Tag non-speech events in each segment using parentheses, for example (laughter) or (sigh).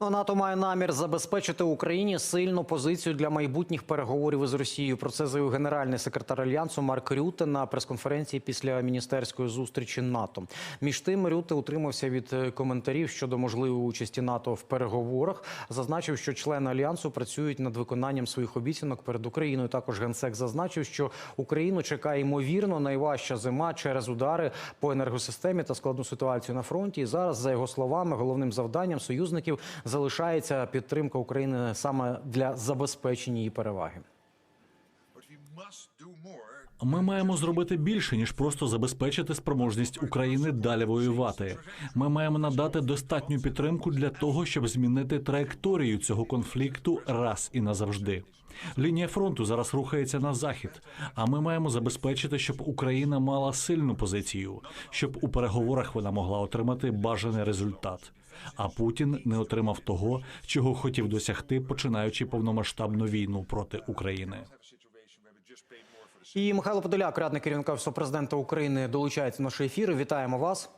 Ну, НАТО має намір забезпечити Україні сильну позицію для майбутніх переговорів із Росією. Про це заявив генеральний секретар альянсу Марк Рюте на прес-конференції після міністерської зустрічі НАТО. Між тим Рюте утримався від е, коментарів щодо можливої участі НАТО в переговорах. Зазначив, що члени альянсу працюють над виконанням своїх обіцянок перед Україною. Також генсек зазначив, що Україну чекає ймовірно найважча зима через удари по енергосистемі та складну ситуацію на фронті. І зараз, за його словами, головним завданням союзників залишається підтримка України саме для забезпечення її переваги. Ми маємо зробити більше ніж просто забезпечити спроможність України далі воювати. Ми маємо надати достатню підтримку для того, щоб змінити траєкторію цього конфлікту раз і назавжди. Лінія фронту зараз рухається на захід. А ми маємо забезпечити, щоб Україна мала сильну позицію, щоб у переговорах вона могла отримати бажаний результат. А Путін не отримав того, чого хотів досягти, починаючи повномасштабну війну проти України. І Михайло Подоляк, радник керівника Офісу президента України, долучається до нашого ефіру. Вітаємо вас.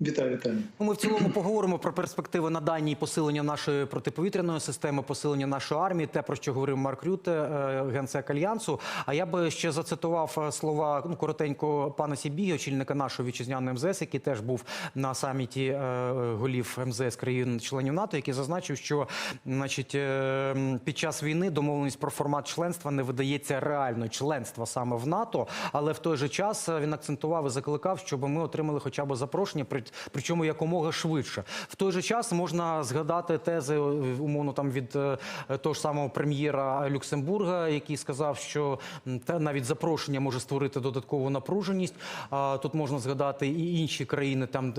Вітаю, вітаю. Ну, Ми в цілому поговоримо про перспективи надання і посилення нашої протиповітряної системи, посилення нашої армії, те про що говорив Марк Рюте, е, генсек альянсу. А я би ще зацитував е, слова ну коротенько пана Сібіга, очільника нашого вітчизняного МЗС, який теж був на саміті е, голів МЗС країн-членів НАТО, який зазначив, що значить під час війни домовленість про формат членства не видається реально членства саме в НАТО, але в той же час він акцентував і закликав, щоб ми отримали хоча б запрошення, при- причому якомога швидше. В той же час можна згадати тези е, умовно там від е, того ж самого прем'єра Люксембурга, який сказав, що навіть запрошення може створити додаткову напруженість. Тут можна згадати і інші країни, там.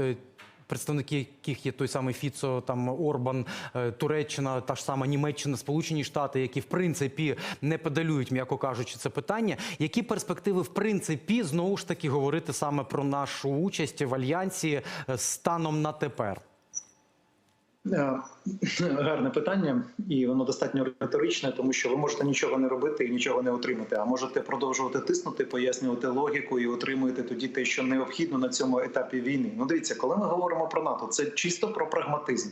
Представники яких є той самий Фіцо, там Орбан, е, Туреччина, та ж сама Німеччина, Сполучені Штати, які в принципі не педалюють, м'яко кажучи, це питання. Які перспективи в принципі знову ж таки говорити саме про нашу участь в альянсі е, станом на тепер? Е, (clears throat) Гарне питання, і воно достатньо риторичне, тому що ви можете нічого не робити і нічого не отримати. А можете продовжувати тиснути, пояснювати логіку і отримуєте тоді те, що необхідно на цьому етапі війни. Ну, дивіться, коли ми говоримо про НАТО, це чисто про прагматизм.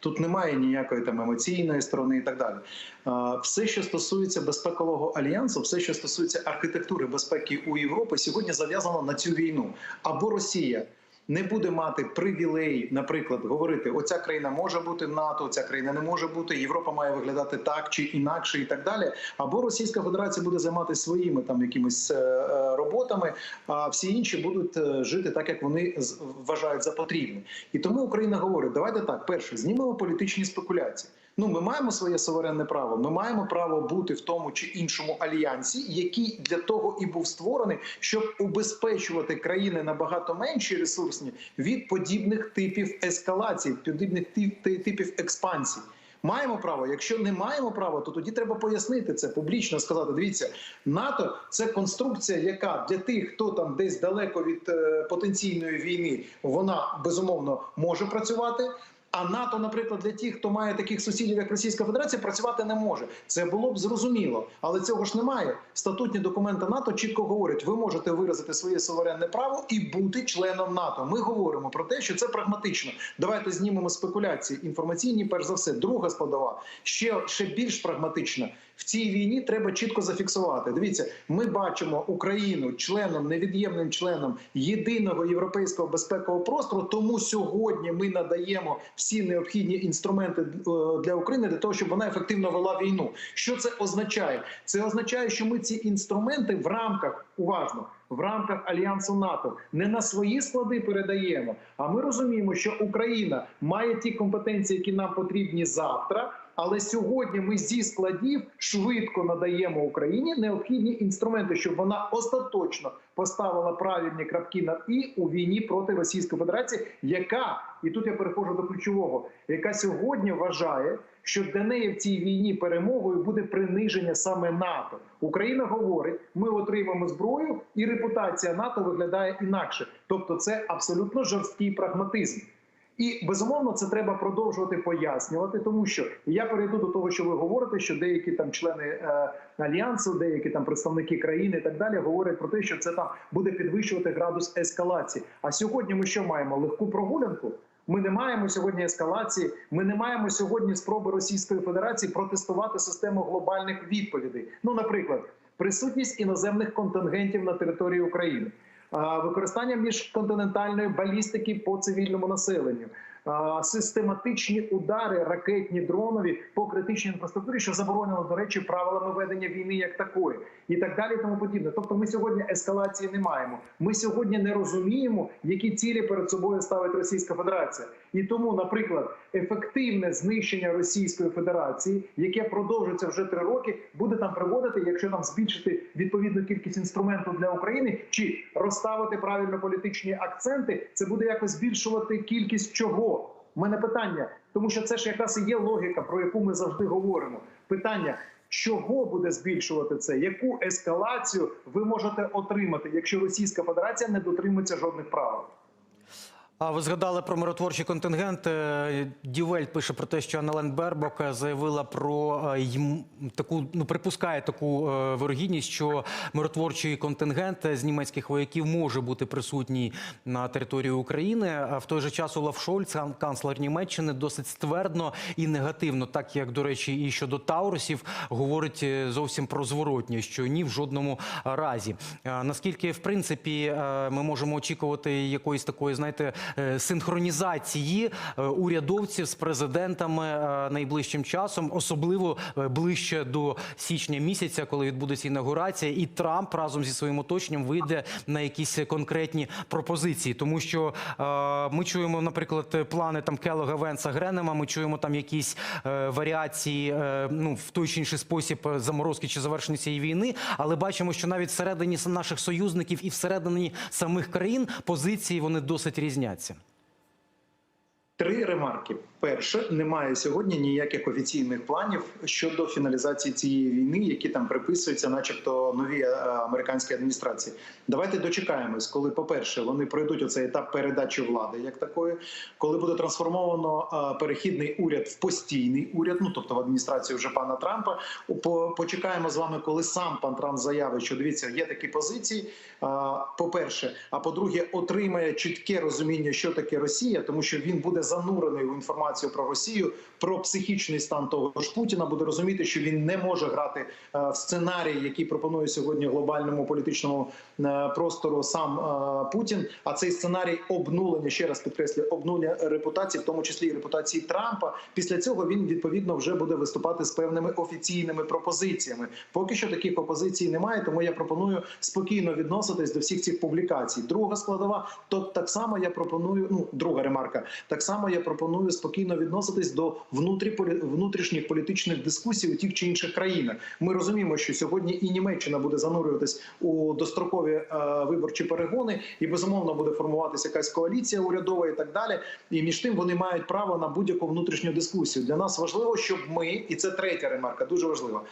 Тут немає ніякої там емоційної сторони і так далі. А, Все, що стосується безпекового альянсу, все, що стосується архітектури безпеки у Європі, сьогодні зав'язано на цю війну. Або Росія не буде мати привілей, наприклад, говорити: оця країна може бути НАТО, ця країна не може бути. Європа має виглядати так чи інакше, і так далі. Або Російська Федерація буде займатися своїми там якимись е, е, роботами, а всі інші будуть е, жити так, як вони вважають за потрібне. І тому Україна говорить: давайте так, перше, знімемо політичні спекуляції. Ну, ми маємо своє суверенне право. Ми маємо право бути в тому чи іншому альянсі, який для того і був створений, щоб убезпечувати країни набагато менші ресурсні від подібних типів ескалації, подібних типів експансії. Маємо право. Якщо не маємо права, то тоді треба пояснити це публічно. Сказати: дивіться, НАТО це конструкція, яка для тих, хто там десь далеко від е, потенційної війни, вона безумовно може працювати. А НАТО, наприклад, для тих, хто має таких сусідів, як Російська Федерація, працювати не може. Це було б зрозуміло, але цього ж немає. Статутні документи НАТО чітко говорять: ви можете виразити своє суверенне право і бути членом НАТО. Ми говоримо про те, що це прагматично. Давайте знімемо спекуляції інформаційні. Перш за все, друга складова ще, ще більш прагматична. В цій війні треба чітко зафіксувати. Дивіться, ми бачимо Україну членом, невід'ємним членом єдиного європейського безпекового простору. Тому сьогодні ми надаємо всі необхідні інструменти е, для України для того, щоб вона ефективно вела війну. Що це означає? Це означає, що ми ці інструменти в рамках уважно. В рамках альянсу НАТО не на свої склади передаємо. А ми розуміємо, що Україна має ті компетенції, які нам потрібні завтра. Але сьогодні ми зі складів швидко надаємо Україні необхідні інструменти, щоб вона остаточно поставила правильні крапки над і у війні проти Російської Федерації, яка і тут я переходжу до ключового, яка сьогодні вважає, що для неї в цій війні перемогою буде приниження саме НАТО. Україна говорить: ми отримаємо зброю, і репутація НАТО виглядає інакше. Тобто, це абсолютно жорсткий прагматизм. І безумовно це треба продовжувати пояснювати, тому що я перейду до того, що ви говорите, що деякі там члени е, альянсу, деякі там представники країни і так далі говорять про те, що це там буде підвищувати градус ескалації. А сьогодні ми що маємо? Легку прогулянку. Ми не маємо сьогодні ескалації. Ми не маємо сьогодні спроби Російської Федерації протестувати систему глобальних відповідей. Ну, наприклад, присутність іноземних контингентів на території України, використання міжконтинентальної балістики по цивільному населенню. Систематичні удари ракетні дронові по критичній інфраструктурі, що заборонено до речі правилами ведення війни як такої, і так далі, тому подібне. Тобто, ми сьогодні ескалації не маємо. Ми сьогодні не розуміємо, які цілі перед собою ставить Російська Федерація. І тому, наприклад, ефективне знищення Російської Федерації, яке продовжується вже три роки, буде там приводити, якщо нам збільшити відповідну кількість інструменту для України, чи розставити правильно політичні акценти, це буде якось збільшувати кількість чого. У мене питання, тому що це ж якраз і є логіка, про яку ми завжди говоримо. Питання. Чого буде збільшувати це? Яку ескалацію ви можете отримати, якщо Російська Федерація не дотримується жодних правил? А ви згадали про миротворчий контингент. Е, Дівельт пише про те, що Анелен Бербок е, заявила про е, таку, ну припускає таку вирогідність, що миротворчий контингент з німецьких вояків може бути присутній на території України. А в той же час Олаф Шольц, кан- канцлер Німеччини, досить ствердно і негативно, так як до речі, і щодо Таурусів, говорить зовсім про зворотнє, що ні в жодному разі. Наскільки в принципі ми можемо очікувати якоїсь такої, знаєте, синхронізації е, урядовців з президентами е, найближчим часом, особливо е, ближче до січня місяця, коли відбудеться інаугурація, і Трамп разом зі своїм оточенням вийде на якісь конкретні пропозиції, тому що е, ми чуємо, наприклад, плани там Келога Венса Гренема. Ми чуємо там якісь е, варіації, е, ну в той чи інший спосіб е, заморозки чи завершення цієї війни, але бачимо, що навіть всередині наших союзників і всередині самих країн позиції вони досить різняться. Донецьці. Три ремарки. Перше, немає сьогодні ніяких офіційних планів щодо фіналізації цієї війни, які там приписуються, начебто, нові е, американські адміністрації. Давайте дочекаємось, коли, по-перше, вони пройдуть оцей етап передачі влади, як такої, коли буде трансформовано е, перехідний уряд в постійний уряд, ну тобто в адміністрацію вже пана Трампа. Почекаємо з вами, коли сам пан Трамп заявить, що дивіться, є такі позиції. Е, По-перше, а по-друге, отримає чітке розуміння, що таке Росія, тому що він буде занурений в інформацію про Росію, про психічний стан того ж Путіна, буде розуміти, що він не може грати е, в сценарій, який пропонує сьогодні глобальному політичному е, простору сам е, Путін. А цей сценарій обнулення, ще раз підкреслюю, обнулення репутації, в тому числі і репутації Трампа. Після цього він відповідно вже буде виступати з певними офіційними пропозиціями. Поки що таких пропозицій немає, тому я пропоную спокійно відноситись до всіх цих публікацій. Друга складова, то так само я пропоную. Ну, друга ремарка. Так само я пропоную спокійно відноситись до внутрі внутрішніх політичних дискусій у тих чи інших країнах. Ми розуміємо, що сьогодні і Німеччина буде занурюватись у дострокові е, виборчі перегони, і безумовно буде формуватися якась коаліція урядова і так далі. І між тим вони мають право на будь-яку внутрішню дискусію. Для нас важливо, щоб ми, і це третя ремарка, дуже важлива,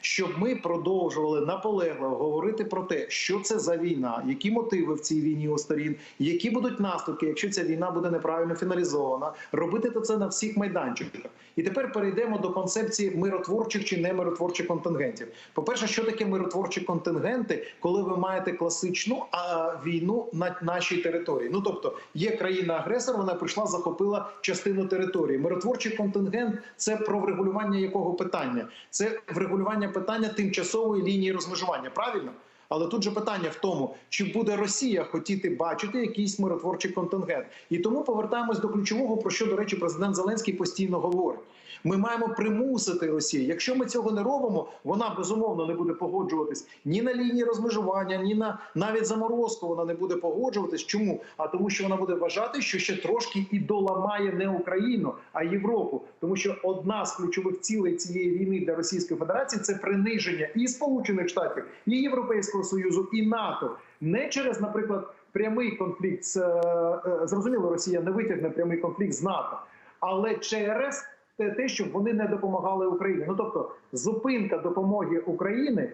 щоб ми продовжували наполегливо говорити про те, що це за війна, які мотиви в цій війні у сторін, які будуть наслідки, якщо ця війна буде неправильно фіналізована, робити це на всіх майданчиках. І тепер перейдемо до концепції миротворчих чи немиротворчих контингентів. По перше, що таке миротворчі контингенти, коли ви маєте класичну а, війну на нашій території? Ну тобто є країна-агресор, вона прийшла, захопила частину території. Миротворчий контингент це про врегулювання якого питання? Це врегулювання питання тимчасової лінії розмежування. Правильно? Але тут же питання в тому, чи буде Росія хотіти бачити якийсь миротворчий контингент, і тому повертаємось до ключового, про що до речі, президент Зеленський постійно говорить. Ми маємо примусити Росію. Якщо ми цього не робимо, вона безумовно не буде погоджуватись ні на лінії розмежування, ні на навіть заморозку. Вона не буде погоджуватись. Чому? А тому, що вона буде вважати, що ще трошки і доламає не Україну, а Європу, тому що одна з ключових цілей цієї війни для Російської Федерації це приниження і Сполучених Штатів, і Європейського союзу, і НАТО не через, наприклад, прямий конфлікт з е, е, зрозуміло, Росія не витягне прямий конфлікт з НАТО, але через те, щоб вони не допомагали Україні. Ну тобто, зупинка допомоги України.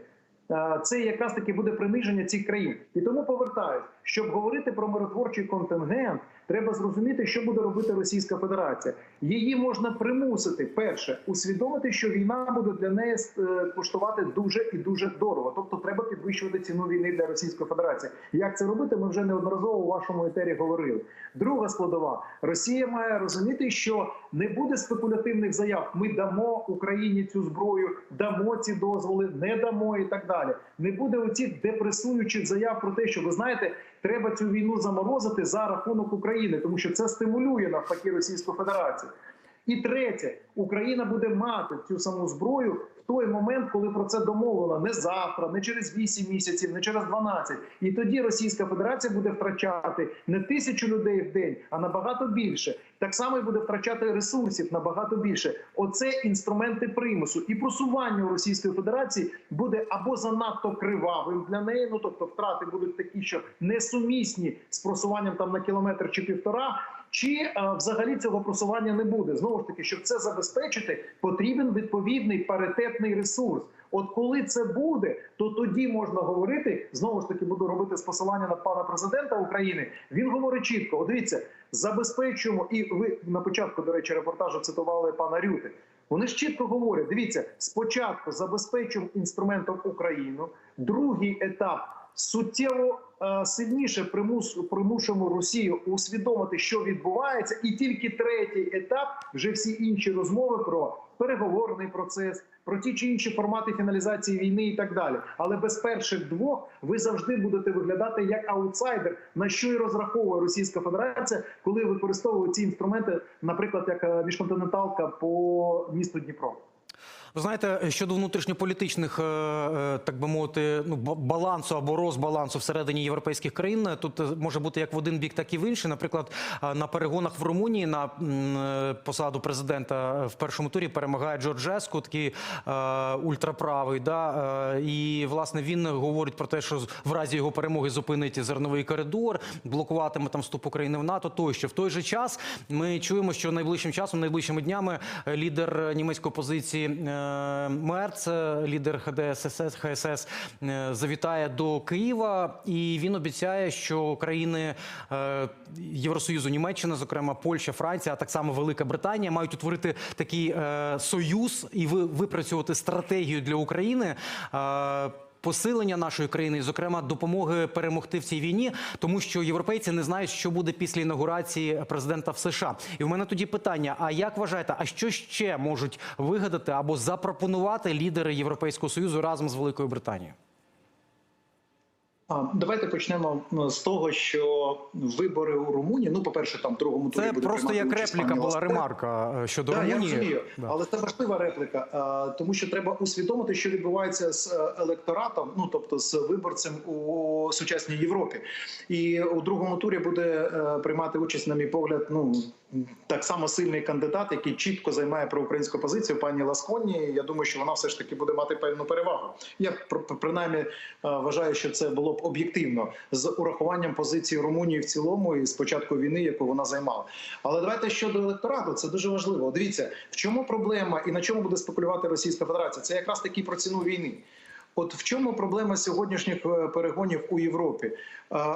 е, Це якраз таки буде приниження цих країн, і тому повертаюсь, щоб говорити про миротворчий контингент, Треба зрозуміти, що буде робити Російська Федерація. Її можна примусити перше усвідомити, що війна буде для неї е, коштувати дуже і дуже дорого. Тобто, треба підвищувати ціну війни для Російської Федерації. Як це робити? Ми вже неодноразово у вашому етері говорили. Друга складова: Росія має розуміти, що не буде спекулятивних заяв. Ми дамо Україні цю зброю, дамо ці дозволи, не дамо і так далі. Не буде оцих депресуючих заяв про те, що ви знаєте, треба цю війну заморозити за рахунок України, тому що це стимулює навпаки Російську Федерацію. І третє, Україна буде мати цю саму зброю в той момент, коли про це домовлено не завтра, не через 8 місяців, не через 12. І тоді Російська Федерація буде втрачати не тисячу людей в день, а набагато більше. Так само і буде втрачати ресурсів набагато більше. Оце інструменти примусу і просування Російської Федерації буде або занадто кривавим для неї. Ну тобто втрати будуть такі, що несумісні з просуванням там на кілометр чи півтора. Чи е, взагалі цього просування не буде? Знову ж таки, щоб це забезпечити, потрібен відповідний паритетний ресурс. От коли це буде, то тоді можна говорити. Знову ж таки, буду робити з посилання на пана президента України. Він говорить чітко: От дивіться, забезпечуємо, і ви на початку, до речі, репортажу цитували пана Рюти. Вони ж чітко говорять: дивіться, спочатку забезпечуємо інструментом Україну, другий етап суттєво е, сильніше примушуємо Росію усвідомити, що відбувається, і тільки третій етап вже всі інші розмови про переговорний процес. Про ті чи інші формати фіналізації війни і так далі, але без перших двох ви завжди будете виглядати як аутсайдер, на що і розраховує Російська Федерація, коли використовує ці інструменти, наприклад, як е, міжконтиненталка по місту Дніпро. Ви знаєте, щодо внутрішньополітичних, е, е, так би мовити, ну балансу або розбалансу всередині європейських країн, тут е, може бути як в один бік, так і в інший. Наприклад, е, на перегонах в Румунії на е, посаду президента в першому турі перемагає Джорджеску, такий е, ультраправий. Да? Е, І власне він говорить про те, що в разі його перемоги зупинить зерновий коридор, блокуватиме там вступ України в НАТО. Тощо в той же час ми чуємо, що найближчим часом, найближчими днями, е, лідер німецької опозиції е, Мерц, е, лідер ХДСС ХСС, е, завітає до Києва, і він обіцяє, що країни е, Євросоюзу, Німеччина, зокрема Польща, Франція, а так само Велика Британія, мають утворити такий союз і випрацювати стратегію для України. Посилення нашої країни, зокрема, допомоги перемогти в цій війні, тому що європейці не знають, що буде після інаугурації президента в США. І в мене тоді питання: а як вважаєте, а що ще можуть вигадати або запропонувати лідери Європейського союзу разом з Великою Британією? Давайте почнемо ну, з того, що вибори у Румунії. Ну, по перше, там в другому турі Це буде просто як репліка була ремарка е, щодо Да, я розумію, Да. але це важлива репліка, тому що треба усвідомити, що відбувається з е, електоратом, ну тобто з виборцем у сучасній Європі. І у другому турі буде е, приймати участь, на мій погляд, ну так само сильний кандидат, який чітко займає проукраїнську позицію, пані Ласконі. Я думаю, що вона все ж таки буде мати певну перевагу. Я пр- принаймні е, вважаю, що це було б об'єктивно з урахуванням позиції Румунії в цілому і з початку війни, яку вона займала. Але давайте щодо електорату, це дуже важливо. Дивіться, в чому проблема і на чому буде спекулювати Російська Федерація? Це якраз таки про ціну війни. От в чому проблема сьогоднішніх е, перегонів у Європі? Е,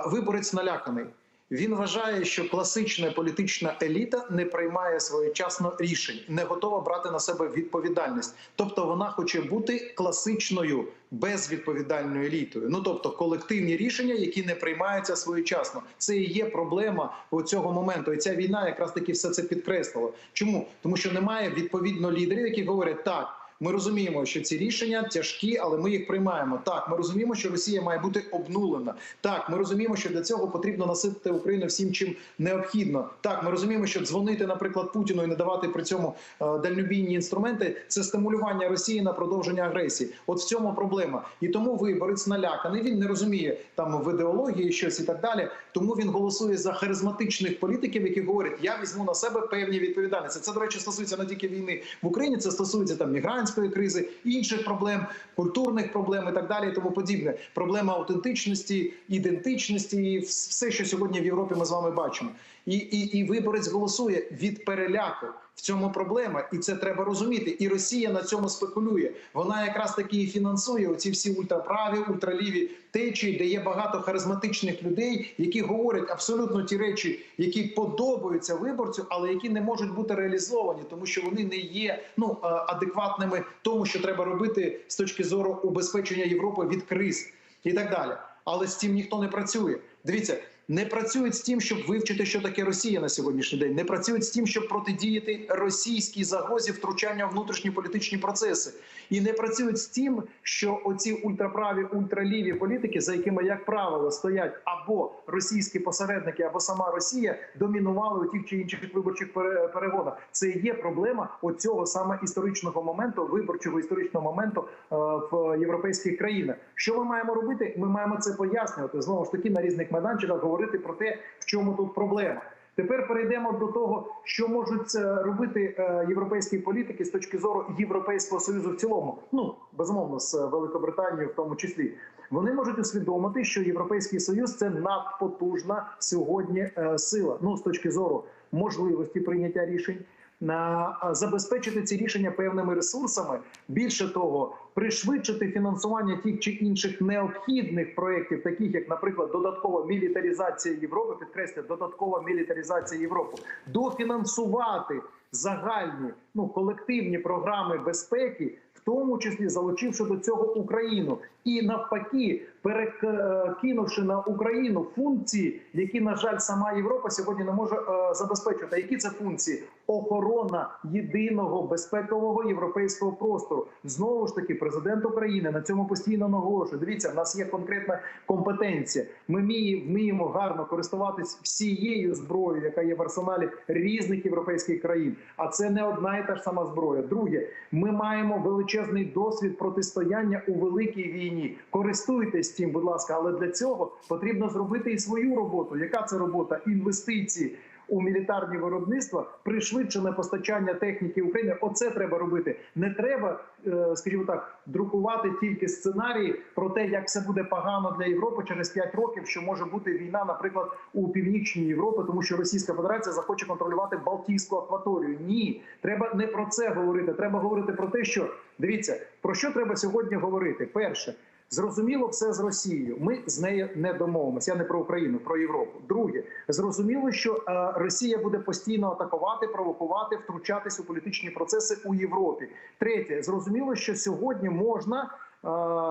Виборець наляканий. Він вважає, що класична політична еліта не приймає своєчасно рішень, не готова брати на себе відповідальність. Тобто вона хоче бути класичною безвідповідальною елітою. Ну тобто колективні рішення, які не приймаються своєчасно. Це і є проблема цього моменту. І ця війна якраз таки все це підкреслила. Чому? Тому що немає відповідно лідерів, які говорять так. Ми розуміємо, що ці рішення тяжкі, але ми їх приймаємо. Так, ми розуміємо, що Росія має бути обнулена. Так, ми розуміємо, що для цього потрібно наситити Україну всім, чим необхідно. Так, ми розуміємо, що дзвонити, наприклад, Путіну і не давати при цьому е, дальнобійні інструменти це стимулювання Росії на продовження агресії. От в цьому проблема. І тому виборець наляканий. Він не розуміє там в ідеології щось і так далі. Тому він голосує за харизматичних політиків, які говорять: я візьму на себе певні відповідальності. Це до речі стосується не тільки війни в Україні, це стосується там мігрантської кризи, інших проблем, культурних проблем і так далі. І тому подібне. Проблема аутентичності, ідентичності, все, що сьогодні в Європі ми з вами бачимо. І, і, і виборець голосує від переляку. В цьому проблема, і це треба розуміти. І Росія на цьому спекулює. Вона якраз таки і фінансує оці всі ультраправі, ультраліві течії, де є багато харизматичних людей, які говорять абсолютно ті речі, які подобаються виборцю, але які не можуть бути реалізовані, тому що вони не є ну е, адекватними тому, що треба робити з точки зору убезпечення Європи від криз і так далі. Але з цим ніхто не працює. Дивіться, не працюють з тим, щоб вивчити, що таке Росія на сьогоднішній день. Не працюють з тим, щоб протидіяти російській загрозі втручання в внутрішні політичні процеси, і не працюють з тим, що оці ультраправі, ультраліві політики, за якими, як правило, стоять або російські посередники, або сама Росія, домінували у тих чи інших виборчих перегонах. Це є проблема оцього саме історичного моменту, виборчого історичного моменту е, в європейських країнах. Що ми маємо робити? Ми маємо це пояснювати знову ж таки на різних майданчиках, говорити про те, в чому тут проблема. Тепер перейдемо до того, що можуть е, робити е, європейські політики з точки зору Європейського союзу в цілому. Ну безумовно, з Великобританією в тому числі. Вони можуть усвідомити, що європейський союз це надпотужна сьогодні е, сила. Ну з точки зору можливості прийняття рішень. На забезпечити ці рішення певними ресурсами, більше того, пришвидшити фінансування тих чи інших необхідних проєктів, таких як, наприклад, додаткова мілітаризація Європи, підкреслю, додаткова мілітаризація Європи, дофінансувати загальні ну колективні програми безпеки, в тому числі залучивши до цього Україну, і навпаки, перекинувши на Україну функції, які на жаль сама Європа сьогодні не може е, забезпечувати. Які це функції? Охорона єдиного безпекового європейського простору. Знову ж таки, президент України на цьому постійно наголошує. Дивіться, в нас є конкретна компетенція. Ми вміємо гарно користуватись всією зброєю, яка є в арсеналі різних європейських країн. А це не одна і та ж сама зброя. Друге, ми маємо величезний досвід протистояння у великій війні. Користуйтесь цим, будь ласка, але для цього потрібно зробити і свою роботу. Яка це робота? Інвестиції. У мілітарні виробництва пришвидшене постачання техніки України. Оце треба робити. Не треба, е, скажімо так, друкувати тільки сценарії про те, як все буде погано для Європи через 5 років, що може бути війна, наприклад, у північній Європі, тому що Російська Федерація захоче контролювати Балтійську акваторію. Ні, треба не про це говорити. Треба говорити про те, що дивіться про що треба сьогодні говорити. Перше. Зрозуміло, все з Росією. Ми з нею не домовимося. Я не про Україну, про Європу. Друге, зрозуміло, що е, Росія буде постійно атакувати, провокувати, втручатись у політичні процеси у Європі. Третє, зрозуміло, що сьогодні можна.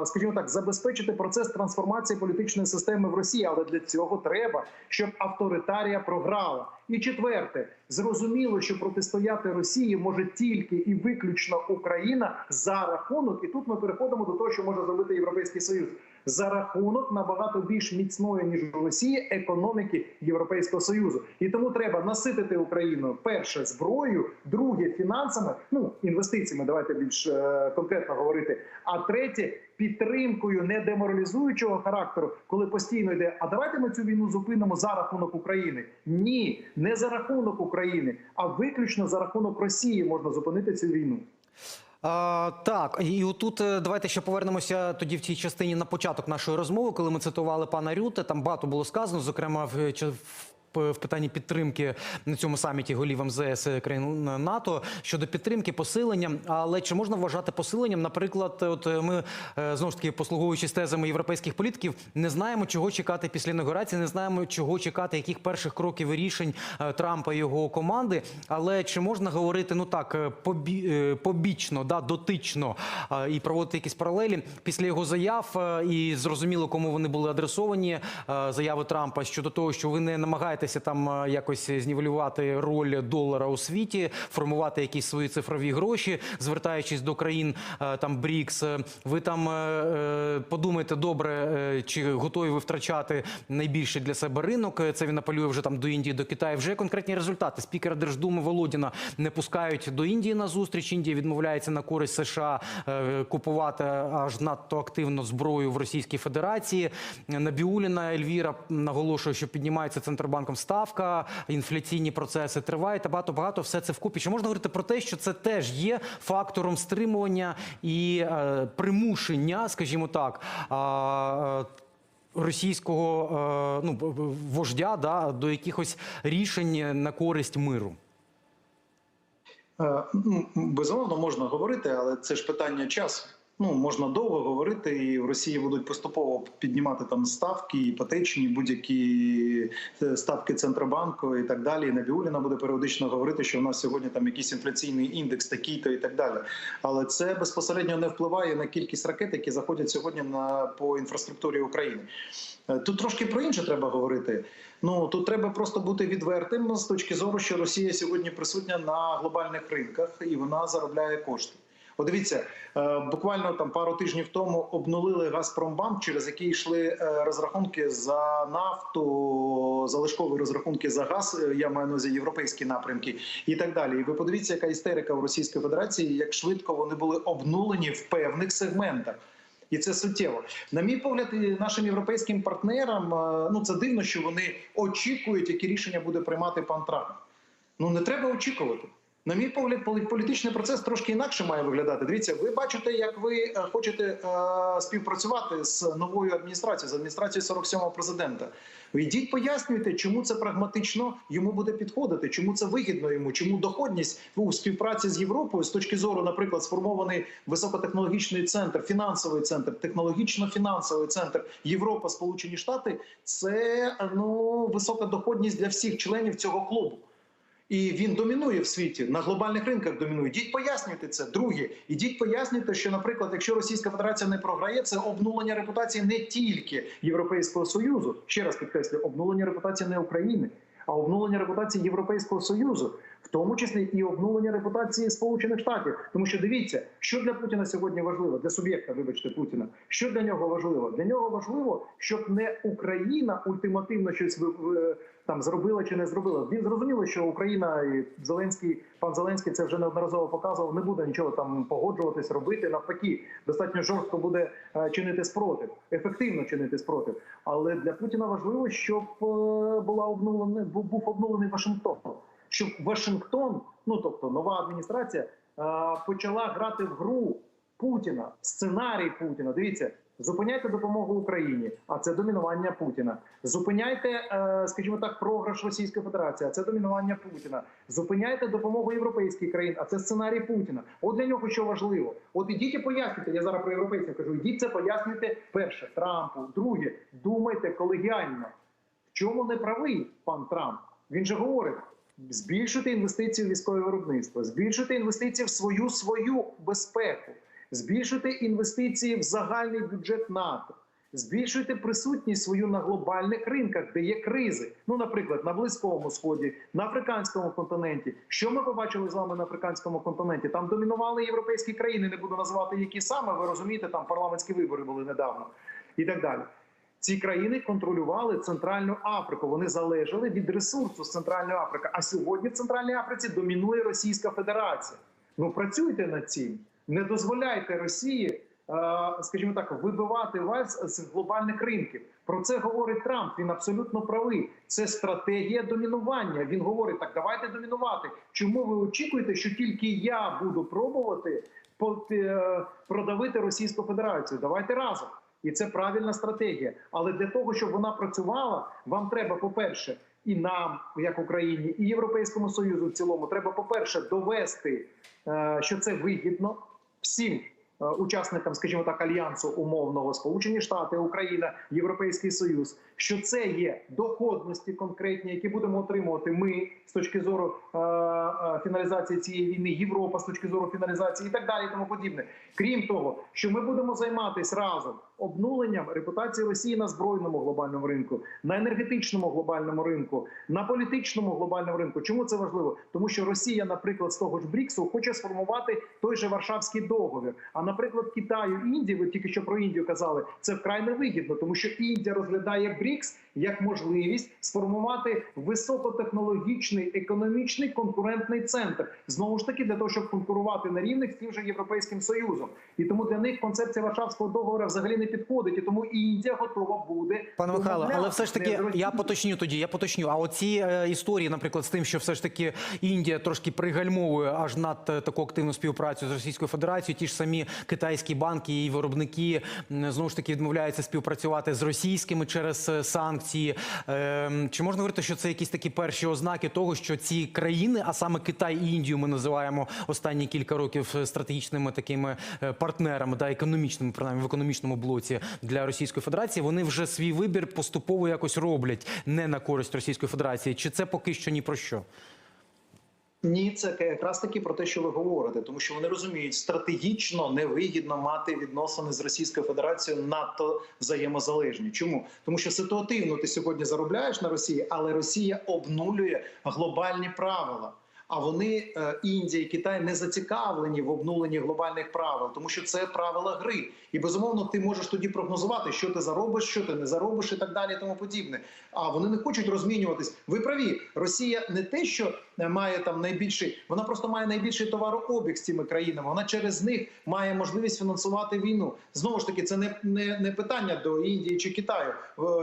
Скажімо так, забезпечити процес трансформації політичної системи в Росії, але для цього треба, щоб авторитарія програла. І четверте, зрозуміло, що протистояти Росії може тільки і виключно Україна за рахунок, і тут ми переходимо до того, що може зробити Європейський Союз за рахунок набагато більш міцної ніж у Росії економіки Європейського союзу. І тому треба наситити Україну перше зброєю, друге фінансами, ну інвестиціями. Давайте більш е, конкретно говорити. А третє підтримкою не деморалізуючого характеру, коли постійно йде. А давайте ми цю війну зупинимо за рахунок України. Ні, не за рахунок України, а виключно за рахунок Росії можна зупинити цю війну. А, так, і отут е, давайте ще повернемося тоді в цій частині на початок нашої розмови, коли ми цитували пана Рюте. Там багато було сказано, зокрема в в питанні підтримки на цьому саміті голів МЗС країн НАТО щодо підтримки, посилення. Але чи можна вважати посиленням? Наприклад, от е, ми е, знову ж таки послуговуючись тезами європейських політиків, не знаємо, чого чекати після інаугурації, не знаємо, чого чекати, яких перших кроків і рішень е, Трампа і його команди. Але чи можна говорити ну так е, побі, е, побічно, да, дотично е, і проводити якісь паралелі після його заяв е, і зрозуміло, кому вони були адресовані. е, Заяви Трампа щодо того, що ви не намагаєтеся там е, якось знівелювати роль долара у світі, формувати якісь свої цифрові гроші, звертаючись до країн е, там БРІКС. Е, Ви там подумайте добре, чи готові ви втрачати найбільший для себе ринок. Це він апелює вже там до Індії, до Китаю. Вже конкретні результати. Спікера Держдуми Володіна не пускають до Індії на зустріч. Індія відмовляється на користь США купувати аж надто активно зброю в Російській Федерації. Набіуліна Ельвіра наголошує, що піднімається центробанком ставка, інфляційні процеси тривають. Та багато багато все це вкупі. Чи можна говорити про те, що це теж є фактором стримування і е, примушення, скажімо так. е, російського е, ну, вождя да, до якихось рішень на користь миру? Е, Безумовно, можна говорити, але це ж питання часу. Ну можна довго говорити, і в Росії будуть поступово піднімати там ставки, іпотечні, будь-які е, ставки центробанку і так далі. І Набіуліна буде періодично говорити, що в нас сьогодні там якийсь інфляційний індекс такий-то і так далі. Але це безпосередньо не впливає на кількість ракет, які заходять сьогодні на по інфраструктурі України. Е, Тут трошки про інше треба говорити. Ну тут треба просто бути відвертим з точки зору, що Росія сьогодні присутня на глобальних ринках і вона заробляє кошти. От дивіться, е, буквально там пару тижнів тому обнулили Газпромбанк, через який йшли е, розрахунки за нафту, залишкові розрахунки за газ. е, Я маю на увазі європейські напрямки і так далі. І ви подивіться, яка істерика в Російській Федерації, як швидко вони були обнулені в певних сегментах. І це суттєво. На мій погляд, нашим європейським партнерам ну це дивно, що вони очікують, які рішення буде приймати пан Трамп. Ну не треба очікувати. На мій погляд, полі- політичний процес трошки інакше має виглядати. Дивіться, ви бачите, як ви е, хочете е, співпрацювати з новою адміністрацією, з адміністрацією 47-го президента. Йдіть, пояснюйте, чому це прагматично йому буде підходити, чому це вигідно йому, чому доходність у співпраці з Європою з точки зору, наприклад, сформований високотехнологічний центр, фінансовий центр, технологічно-фінансовий центр Європа, Сполучені Штати це ну висока доходність для всіх членів цього клубу. І він домінує в світі на глобальних ринках. Домінує. Ідіть пояснюйте це. Друге, ідіть пояснюйте, що, наприклад, якщо Російська Федерація не програє, це обнулення репутації не тільки Європейського союзу. Ще раз підкреслю, обнулення репутації не України, а обнулення репутації Європейського союзу, в тому числі і обнулення репутації Сполучених Штатів. Тому що дивіться, що для Путіна сьогодні важливо, для суб'єкта, вибачте, Путіна. Що для нього важливо? Для нього важливо, щоб не Україна ультимативно щось там зробила чи не зробила. Він зрозуміло, що Україна і Зеленський, пан Зеленський це вже неодноразово показував. Не буде нічого там погоджуватись, робити. Навпаки, достатньо жорстко буде е, чинити спротив, ефективно чинити спротив. Але для Путіна важливо, щоб е, була обнулена, був обнулений Вашингтон. Щоб Вашингтон, ну тобто нова адміністрація, е, почала грати в гру Путіна, сценарій Путіна. Дивіться, зупиняйте допомогу Україні, а це домінування Путіна. Зупиняйте, е, скажімо так, програш Російської Федерації, а це домінування Путіна. Зупиняйте допомогу європейських країн, а це сценарій Путіна. От для нього що важливо. От ідіть і пояснюйте. Я зараз про європейців кажу. Ідіть це пояснюйте перше Трампу. Друге, думайте колегіально. В чому не правий пан Трамп? Він же говорить. Збільшити інвестиції в військове виробництво, збільшити інвестиції в свою свою безпеку, збільшити інвестиції в загальний бюджет НАТО, збільшуйте присутність свою на глобальних ринках, де є кризи. Ну, наприклад, на Близькому Сході, на африканському континенті. Що ми побачили з вами на африканському континенті? Там домінували європейські країни. Не буду називати які саме. Ви розумієте, там парламентські вибори були недавно і так далі. Ці країни контролювали Центральну Африку. Вони залежали від ресурсу з Центральної Африки. А сьогодні в Центральній Африці домінує Російська Федерація. Ну працюйте над цим. Не дозволяйте Росії, е, скажімо так, вибивати вас з глобальних ринків. Про це говорить Трамп. Він абсолютно правий. Це стратегія домінування. Він говорить: так, давайте домінувати. Чому ви очікуєте, що тільки я буду пробувати е, продавити Російську Федерацію? Давайте разом. І це правильна стратегія. Але для того, щоб вона працювала, вам треба, по-перше, і нам, як Україні, і Європейському Союзу в цілому, треба, по-перше, довести, е, що це вигідно всім. е, Учасникам, скажімо так, альянсу умовного Сполучені Штати, Україна, Європейський Союз, що це є доходності конкретні, які будемо отримувати ми з точки зору е, е, фіналізації цієї війни, Європа з точки зору фіналізації і так далі, і тому подібне. Крім того, що ми будемо займатися разом обнуленням репутації Росії на збройному глобальному ринку, на енергетичному глобальному ринку, на політичному глобальному ринку. Чому це важливо? Тому що Росія, наприклад, з того ж Бріксу хоче сформувати той же Варшавський договір. А наприклад, Китаю, Індії, ви тільки що про Індію казали, це вкрай невигідно, тому що Індія розглядає Брікс як можливість сформувати високотехнологічний економічний конкурентний центр знову ж таки для того, щоб конкурувати на рівних з тим же європейським союзом. І тому для них концепція Варшавського договору взагалі не підходить. І тому і Індія готова буде Пане Михайло, але все ж таки я поточню тоді. Я поточню. А оці е, історії, наприклад, з тим, що все ж таки Індія трошки пригальмовує аж над е, таку активну співпрацю з Російською Федерацією. Ті ж самі китайські банки і виробники знову ж таки відмовляються співпрацювати з російськими через е, санкції. Ем, Чи можна говорити, що це якісь такі перші ознаки того, що ці країни, а саме Китай і Індію, ми називаємо останні кілька років стратегічними такими е, партнерами, да, економічними, принаймні в економічному блоці для Російської Федерації, вони вже свій вибір поступово якось роблять не на користь Російської Федерації. Чи це поки що ні про що? Ні, це якраз таки про те, що ви говорите, тому що вони розуміють, стратегічно невигідно мати відносини з Російською Федерацією надто взаємозалежні. Чому тому, що ситуативно ти сьогодні заробляєш на Росії, але Росія обнулює глобальні правила. А вони е, Індія і Китай не зацікавлені в обнуленні глобальних правил, тому що це правила гри. І безумовно, ти можеш тоді прогнозувати, що ти заробиш, що ти не заробиш, і так далі, і тому подібне. А вони не хочуть розмінюватись. Ви праві, Росія не те, що е, має там найбільший, вона просто має найбільший товарообіг з цими країнами. Вона через них має можливість фінансувати війну. Знову ж таки, це не, не, не питання до Індії чи Китаю.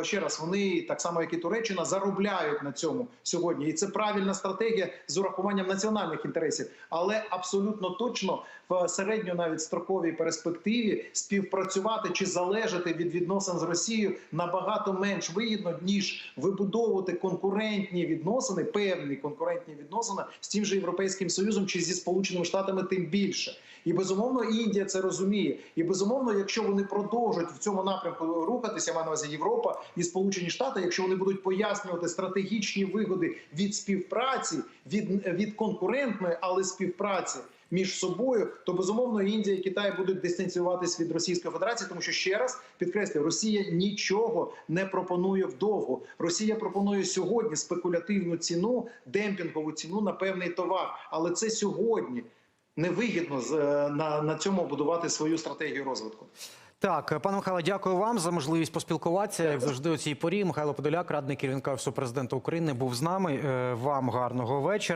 Е, Ще раз вони так само, як і Туреччина, заробляють на цьому сьогодні, і це правильна стратегія з урахуванням національних інтересів. Але абсолютно точно в середньо навіть строковій перспективі співпрацювати чи залежати від відносин з Росією набагато менш вигідно ніж вибудовувати конкурентні відносини, певні конкурентні відносини з тим же європейським союзом чи зі сполученими штатами, тим більше. І безумовно Індія це розуміє. І безумовно, якщо вони продовжують в цьому напрямку рухатися, маю на увазі Європа і Сполучені Штати, якщо вони будуть пояснювати стратегічні вигоди від співпраці, від, від конкурентної, але співпраці. Між собою, то безумовно Індія і Китай будуть дистанціюватись від Російської Федерації, тому що ще раз підкреслюю, Росія нічого не пропонує вдовго. Росія пропонує сьогодні спекулятивну ціну, демпінгову ціну на певний товар, але це сьогодні невигідно з- на, на цьому будувати свою стратегію розвитку. Так, пане Михайло, дякую вам за можливість поспілкуватися. Як завжди, у цій порі Михайло Подоляк, радник керівника Офісу президента України, був з нами. Е, Вам гарного вечора.